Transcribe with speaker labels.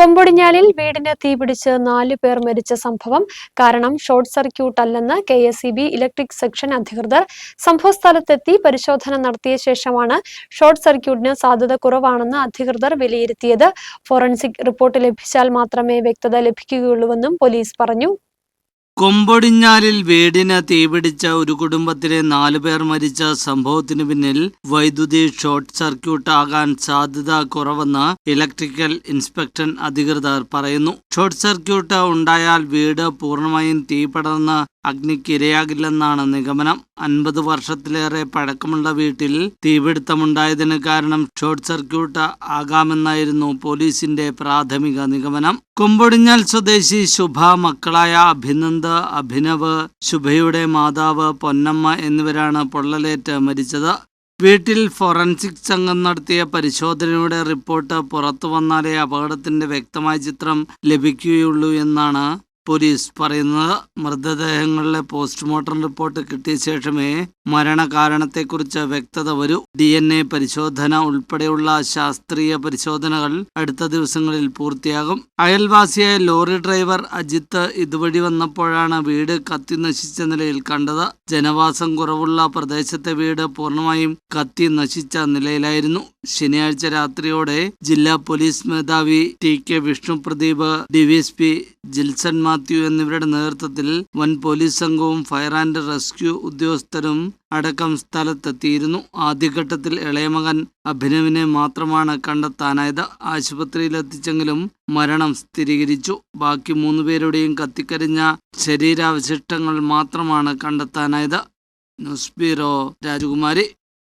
Speaker 1: കൊമ്പൊടിഞ്ഞാലിൽ വീടിന് തീപിടിച്ച് നാലു പേർ മരിച്ച സംഭവം കാരണം ഷോർട്ട് സർക്യൂട്ട് അല്ലെന്ന് കെ എസ് ഇലക്ട്രിക് സെക്ഷൻ അധികൃതർ സംഭവസ്ഥലത്തെത്തി പരിശോധന നടത്തിയ ശേഷമാണ് ഷോർട്ട് സർക്യൂട്ടിന് സാധ്യത കുറവാണെന്ന് അധികൃതർ വിലയിരുത്തിയത്. ഫോറൻസിക് റിപ്പോർട്ട് ലഭിച്ചാൽ മാത്രമേ വ്യക്തത ലഭിക്കുകയുള്ളൂവെന്നും പോലീസ് പറഞ്ഞു.
Speaker 2: കൊമ്പൊടിഞ്ഞാലിൽ വീടിന് തീപിടിച്ച ഒരു കുടുംബത്തിലെ നാലുപേർ മരിച്ച സംഭവത്തിനു പിന്നിൽ വൈദ്യുതി ഷോർട്ട് സർക്യൂട്ട് ആകാൻ സാധ്യത കുറവെന്ന് ഇലക്ട്രിക്കൽ ഇൻസ്പെക്ടർ അധികൃതർ പറയുന്നു. ഷോർട്ട് സർക്യൂട്ട് ഉണ്ടായാൽ വീട് പൂർണമായും തീ പടർന്ന് അഗ്നിക്ക് നിഗമനം. അൻപത് വർഷത്തിലേറെ പഴക്കമുള്ള വീട്ടിൽ തീപിടുത്തമുണ്ടായതിന് കാരണം ഷോർട്ട് സർക്യൂട്ട് ആകാമെന്നായിരുന്നു പോലീസിന്റെ പ്രാഥമിക നിഗമനം. കൊമ്പൊടിഞ്ഞാൽ സ്വദേശി ശുഭ മക്കളായ അഭിനന്ദ് അഭിനവ് ശുഭയുടെ മാതാവ് പൊന്നമ്മ എന്നിവരാണ് പൊള്ളലേറ്റ് മരിച്ചത്. വീട്ടിൽ ഫോറൻസിക് സംഘം നടത്തിയ പരിശോധനയുടെ റിപ്പോർട്ട് പുറത്തു വന്നാലേ അപകടത്തിന്റെ വ്യക്തമായ ചിത്രം ലഭിക്കുകയുള്ളൂ എന്നാണ് പോലീസ് പറയുന്നത് മൃതദേഹങ്ങളിലെ പോസ്റ്റ്മോർട്ടം റിപ്പോർട്ട് കിട്ടിയ ശേഷമേ മരണകാരണത്തെക്കുറിച്ച് വ്യക്തത വരൂ. ഡി എൻ എ പരിശോധന ഉൾപ്പെടെയുള്ള ശാസ്ത്രീയ പരിശോധനകൾ അടുത്ത ദിവസങ്ങളിൽ പൂർത്തിയാകും. അയൽവാസിയായ ലോറി ഡ്രൈവർ അജിത്ത് ഇതുവഴി വന്നപ്പോഴാണ് വീട് കത്തി നശിച്ച നിലയിൽ കണ്ടത്. ജനവാസം കുറവുള്ള പ്രദേശത്തെ വീട് പൂർണമായും കത്തി നശിച്ച നിലയിലായിരുന്നു. ശനിയാഴ്ച രാത്രിയോടെ ജില്ലാ പോലീസ് മേധാവി T K Vishnu Pradeep DYSP Jilson Mathew എന്നിവരുടെ നേതൃത്വത്തിൽ വൻ പോലീസ് സംഘവും ഫയർ ആൻഡ് റെസ്ക്യൂ ഉദ്യോഗസ്ഥരും അടക്കം സ്ഥലത്തെത്തിയിരുന്നു. ആദ്യഘട്ടത്തിൽ ഇളയമകൻ അഭിനവിനെ മാത്രമാണ് കണ്ടെത്താനായത്. ആശുപത്രിയിലെത്തിച്ചെങ്കിലും മരണം സ്ഥിരീകരിച്ചു. ബാക്കി മൂന്നുപേരുടെയും കത്തിക്കരിഞ്ഞ ശരീരാവശിഷ്ടങ്ങൾ മാത്രമാണ് കണ്ടെത്താനായത്. ന്യൂസ് ബ്യൂറോ രാജകുമാരി.